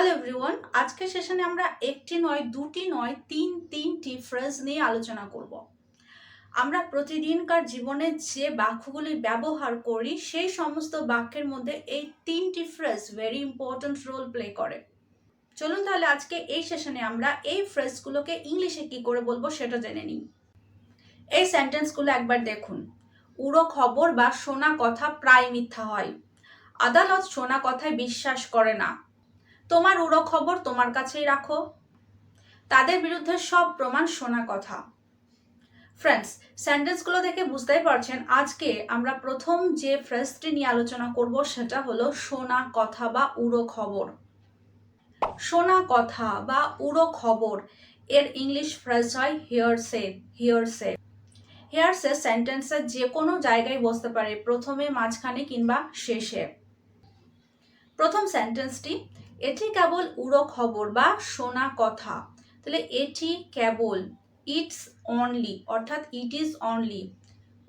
Hello everyone আজকের সেশনে আমরা একটি নয়, দুটি নয়, তিন, তিনটি ফ্রেজ নিয়ে আলোচনা করব। আমরা প্রতিদিনকার জীবনে যে বাক্যগুলি ব্যবহার করি, সেই সমস্ত বাক্যের মধ্যে এই তিনটি phrase very important role play করে। চলুন তাহলে আজকে এই সেশনে আমরা এই ফ্রেজগুলোকে ইংলিশে কি করে বলব সেটা জেনে নিই। এই সেন্টেন্সগুলো একবার দেখুন। উড়ো খবর বা শোনা কথা প্রায় মিথ্যা হয়। আদালত শোনা কথায় বিশ্বাস করে না। তোমার উড়ো খবর তোমার কাছেই রাখো। তাদের বিরুদ্ধে সব প্রমাণ শোনা কথা। ফ্রেন্ডস সেন্টেন্সগুলো দেখে বুঝতেই পারছেন, আজকে আমরা প্রথম যে ফ্রেজটি নিয়ে আলোচনা করব সেটা হলো শোনা কথা বা উড়ো খবর। শোনা কথা বা উড়ো খবর, এর ইংলিশ ফ্রেজ হয় hearsay hearsay hearsay সেন্টেন্সের যে কোনো জায়গায় বসতে পারে, প্রথমে, মাঝখানে কিংবা শেষে। প্রথম সেন্টেন্সটি এটি কেবল উড়ো খবর বা শোনা কথা। তাহলে এটি কেবল ইটস অনলি অর্থাৎ ইট ইজ অনলি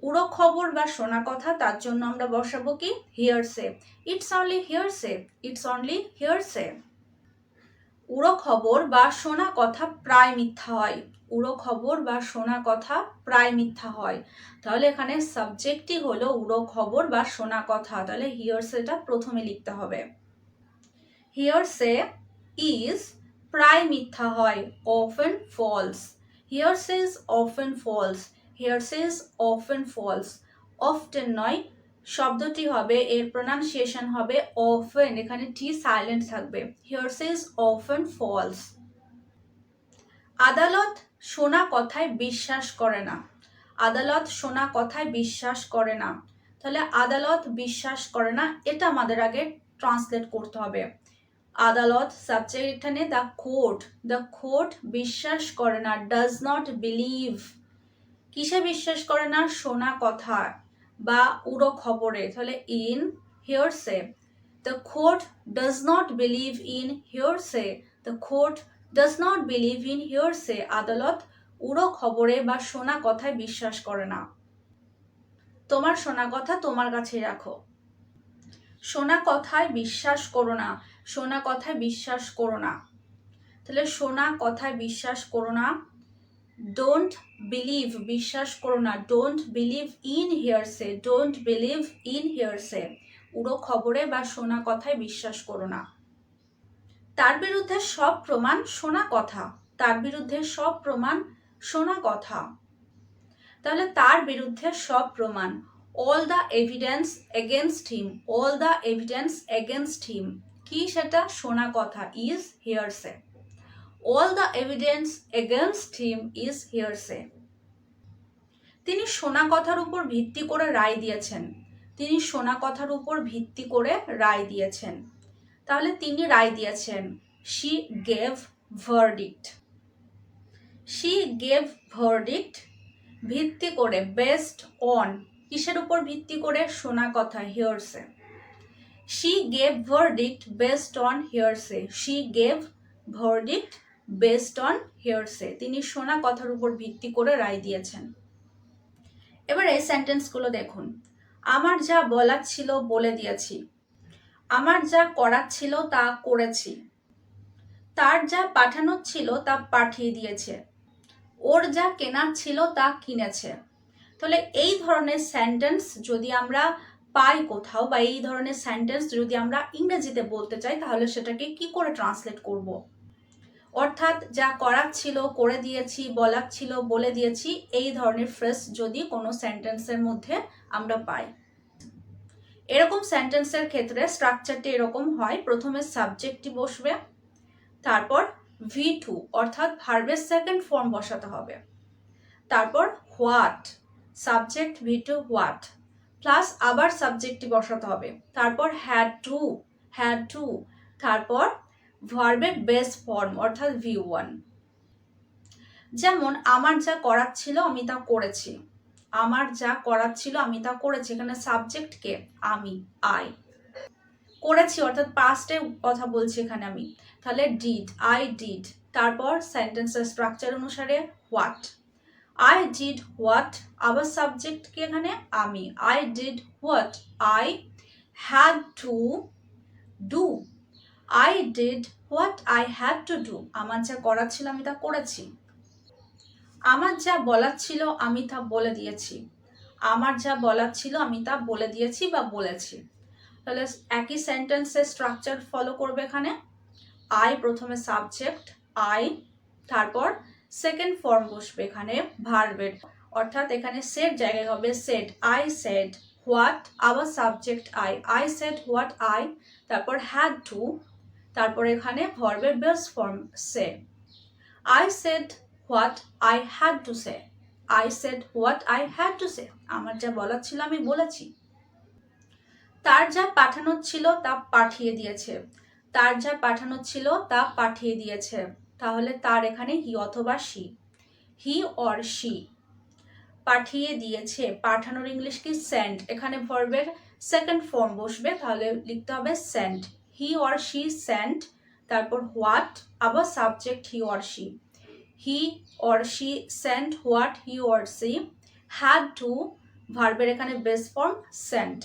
উড়ো খবর বা শোনা কথা, তার জন্য আমরা বসাবো কি? Hearsay it's only hearsay it's only hearsay উড়ো খবর বা শোনা কথা প্রায় মিথ্যা হয়। উড়ো খবর বা শোনা কথা প্রায় মিথ্যা হয়। তাহলে এখানে সাবজেক্টই হলো উড়ো খবর বা শোনা কথা। তাহলে হিয়ারসেটা প্রথমে লিখতে হবে। হিয়ারসে ইজ প্রায় মিথ্যা হয় often false hearsay is often false hearsay is often false often নয়, শব্দটি হবে, এর প্রোনাউন্সিয়েশন হবে অফেন এখানে টি সাইলেন্ট থাকবে। হিয়ারসে ইজ অফেন ফলস আদালত শোনা কথায় বিশ্বাস করে না। আদালত শোনা কথায় বিশ্বাস করে না। তাহলে আদালত বিশ্বাস করে না, এটা আমাদের আগে ট্রান্সলেট করতে হবে। আদালত সাবজেক্ট এখানে দ্য কোর্ট দ্য কোর্ট বিশ্বাস করে না ডাজ নট বিলিভ কিসে বিশ্বাস করে না? শোনা কথা বা উড়ো খবরে। তাহলে in hearsay the court does not believe in hearsay the court does not believe in hearsay আদালত উড়ো খবরে বা শোনা কথায় বিশ্বাস করে না। তোমার শোনা কথা তোমার কাছে রাখো। শোনা কথায় বিশ্বাস করো না। শোনা কথায় বিশ্বাস করো না। তাহলে শোনা কথায় বিশ্বাস করো না। ডোন্ট বিলিভ বিশ্বাস করো না। Don't believe in hearsay don't believe in hearsay উড়ো খবরে বা শোনা কথায় বিশ্বাস করো না। তার বিরুদ্ধে সব প্রমাণ শোনা কথা। তার বিরুদ্ধে সব প্রমাণ শোনা কথা। তাহলে তার বিরুদ্ধে সব প্রমাণ। All the evidence against him all the evidence against him কি সেটা শোনা কথা is hearsay all the evidence against him is hearsay তিনি শোনা কথার উপর ভিত্তি করে রায় দিয়েছেন। তিনি শোনা কথার উপর ভিত্তি করে রায় দিয়েছেন। তাহলে তিনি রায় দিয়েছেন। She gave verdict she gave verdict ভিত্তি করে বেস্ট অন কিসের উপর ভিত্তি করে শোনা কথা hearsay she gave verdict based on hearsay she gave verdict based on hearsay তিনি শোনা কথার উপর ভিত্তি করে রায় দিয়েছেন। এবার এই সেন্টেন্সগুলো দেখুন। আমার যা বলার ছিল বলে দিয়েছি। আমার যা করার ছিল তা করেছি। তার যা পাঠানোর ছিল তা পাঠিয়ে দিয়েছে। ওর যা কেনার ছিল তা কিনেছে। তাহলে এই ধরনের সেন্টেন্স যদি আমরা পাই কোথাও বা এই ধরনের সেন্টেন্স যদি আমরা ইংরেজিতে বলতে চাই, তাহলে সেটাকে কি করে ট্রান্সলেট করব। অর্থাৎ যা করার ছিল, করে দিয়েছি, বলার ছিল, বলে দিয়েছি, এই ধরনের ফ্রেস যদি কোনো সেন্টেন্সের মধ্যে আমরা পাই এরকম সেন্টেন্সের ক্ষেত্রে স্ট্রাকচারটি এরকম হয়, প্রথমে সাবজেক্টটি বসবে, তারপর ভি টু অর্থাৎ ভার্বের সেকেন্ড ফর্ম বসাতে হবে তারপর what subject V two what plus আবার সাবজেক্টটি বসাতে হবে। তারপর হ্যাড টু হ্যাড টু তারপর ভার্বের বেস ফর্ম অর্থাৎ ভি ওয়ান যেমন, আমার যা করার ছিল আমি তা করেছি। আমার যা করার ছিল আমি তা করেছি, এখানে সাবজেক্ট কে? আমি আই করেছি, অর্থাৎ পাস্টের কথা বলছি এখানে আমি। তাহলে ডিড আই ডিড তারপর সেন্টেন্সের স্ট্রাকচার অনুসারে হোয়াট আই ডিড হোয়াট আবার সাবজেক্ট কি এখানে? আমি। I did what I had to do I did what I had to do আমার যা করার ছিল, আমি তা করেছি। আমার যা বলার ছিল, আমি তা বলে দিয়েছি। আমার যা বলার ছিল, আমি তা বলে দিয়েছি বা বলেছি। তাহলে একই সেন্টেন্সের স্ট্রাকচার ফলো করবে এখানে। আই প্রথমে সাবজেক্ট আই তারপর সেকেন্ড ফর্ম বসবে এখানে ভার্বের অর্থাৎ এখানে সেট জায়গায় হবে সেট আই সেড হোয়াট আবার subject I I said what I তারপর হ্যাড টু তারপর এখানে ভার্বের base form say I said what I had to say I said what I had to say আমার যা বলার ছিল আমি বলেছি। তার যা পাঠানোর ছিল তা পাঠিয়ে দিয়েছে। তার যা পাঠানোর ছিল তা পাঠিয়ে দিয়েছে। তাহলে তার এখানে হি অথবা সি হি অর সি পাঠিয়ে দিয়েছে। পাঠানোর ইংলিশ কি? সেন্ট। এখানে ভার্বের সেকেন্ড ফর্ম বসবে। তাহলে লিখতে হবে sent. He or she sent. তারপর হোয়াট? আবার subject he or she he or she sent. What? He or she had to ভার্বের এখানে base form send.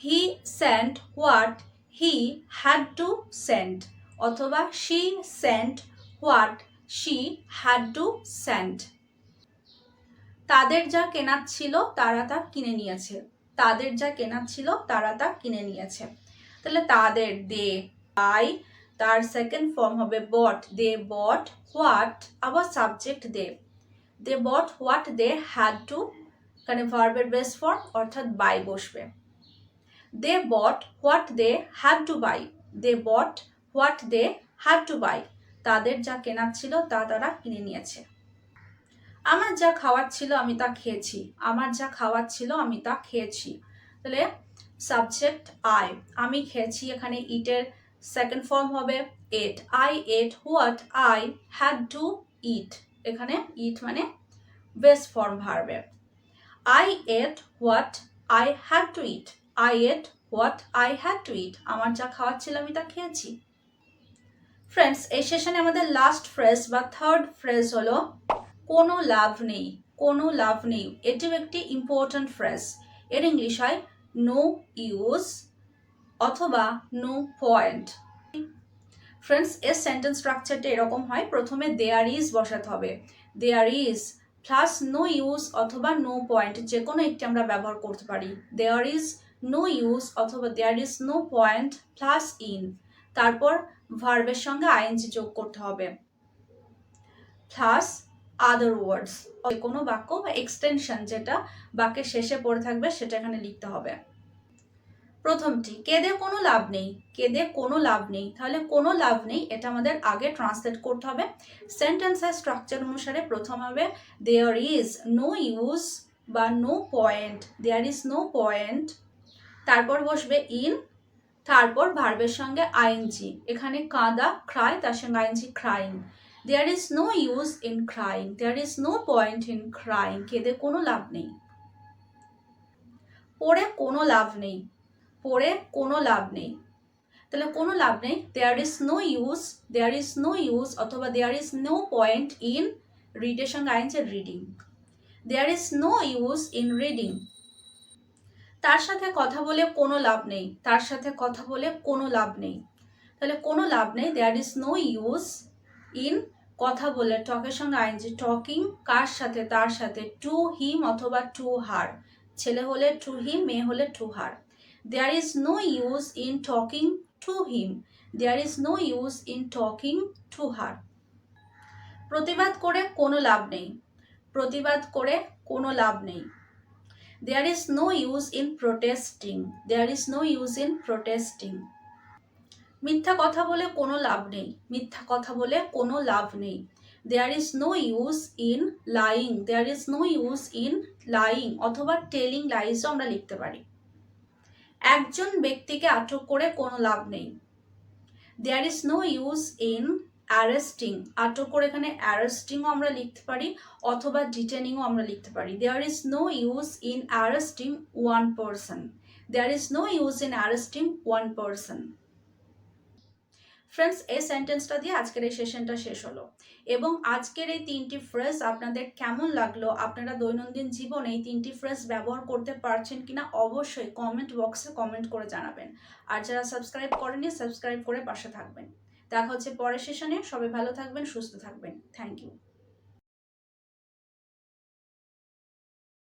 He sent. What? He had to send অথবা she sent what she had to send তাদের যা কেনার ছিল তারা তা কিনে নিয়েছে। তাদের যা কেনার ছিল তারা তা কিনে নিয়েছে। তাহলে তাদের দে আই তার সেকেন্ড ফর্ম হবে বট দে বট হোয়াট আবার subject they they bought what they had to এখানে ভার্বের বেস ফর্ম অর্থাৎ বাই বসবে। They bought what they had to buy they bought what they had to buy. তাদের যা কেনার ছিল তা তারা কিনে নিয়েছে। আমার যা খাওয়ার ছিল আমি তা খেয়েছি। আমার যা খাওয়ার ছিল আমি তা খেয়েছি। তাহলে সাবজেক্ট আই। আমি খেয়েছি এখানে ইটের সেকেন্ড ফর্ম হবে ate I ate what I had to eat এখানে ইট মানে base form ভার্বে I ate what I had to eat I ate what I had to eat আমার যা খাওয়ার ছিল আমি তা খেয়েছি। ফ্রেন্ডস এই সেশনে আমাদের লাস্ট ফ্রেজ বা থার্ড ফ্রেজ হলো, কোনো লাভ নেই, কোনো লাভ নেই। এটিও একটি ইম্পর্ট্যান্ট ফ্রেজ এর ইংলিশ হয় নো ইউজ অথবা নো পয়েন্ট ফ্রেন্ডস এর সেন্টেন্স স্ট্রাকচারটা এরকম হয়, প্রথমে দেয়ার ইজ বসাতে হবে। There is plus no use অথবা নো পয়েন্ট যে কোনো একটি আমরা ব্যবহার করতে পারি। দেয়ার ইজ নো ইউজ অথবা there is no point plus in তারপর ভার্বের সঙ্গে আইএনজি যোগ করতে হবে। প্লাস আদার ওয়ার্ডস কোনো বাক্য বা এক্সটেনশন যেটা বাক্যের শেষে পড়ে থাকবে সেটা এখানে লিখতে হবে। প্রথমটি, কেঁদে কোনো লাভ নেই। কেঁদে কোনো লাভ নেই। তাহলে কোনো লাভ নেই, এটা আমাদের আগে ট্রান্সলেট করতে হবে। সেন্টেন্সের স্ট্রাকচার অনুসারে প্রথম হবে দেয়ার ইজ নো ইউজ বা no point there is no point তারপর বসবে ইন তারপর ভার্বের সঙ্গে আইনজি এখানে কাঁদা ক্রাই তার সঙ্গে ING crying there is no use in crying there is no point in crying কেঁদে কোনো লাভ নেই। পড়ে কোনো লাভ নেই। পড়ে কোনো লাভ নেই। তাহলে কোনো লাভ নেই। There is no use there is no use অথবা there is no point in রিডের সঙ্গে আইনছে reading there is no use in reading তার সাথে কথা বলে কোনো লাভ নেই। তার সাথে কথা বলে কোনো লাভ নেই। তাহলে কোনো লাভ নেই। There is no use in কথা বলে। টকের সঙ্গে আইনজি টকিং, কার সাথে? তার সাথে। টু হিম অথবা টু হার ছেলে হলে টু হিম মেয়ে হলে to her there is no use in talking to him there is no use in talking to her প্রতিবাদ করে কোনো লাভ নেই। প্রতিবাদ করে কোনো লাভ নেই। There is no use in protesting there is no use in protesting মিথ্যা কথা বলে কোনো লাভ নেই। মিথ্যা কথা বলে কোনো লাভ নেই। There is no use in lying there is no use in lying অথবা টেলিং লাইজও আমরা লিখতে পারি। একজন ব্যক্তিকে আটক করে কোনো লাভ নেই। There is no use in arresting আটক করে এখানে অ্যারেস্টিংও আমরা লিখতে পারি, অথবা ডিটেনিংও আমরা লিখতে পারি। There is no use in arresting one person there is no use in arresting one person friends এই সেন্টেন্সটা দিয়ে আজকের এই সেশনটা শেষ হলো। এবং আজকের এই তিনটি ফ্রেজ আপনাদের কেমন লাগল? আপনারা দৈনন্দিন জীবনে এই তিনটি ফ্রেজ ব্যবহার করতে পারছেন কিনা? অবশ্যই কমেন্ট বক্সে কমেন্ট করে জানাবেন। আর যারা সাবস্ক্রাইব করেনি সাবস্ক্রাইব করে পাশে থাকবেন। দেখা হচ্ছে পরের সেশনে সবাই ভালো থাকবেন সুস্থ থাকবেন। Thank you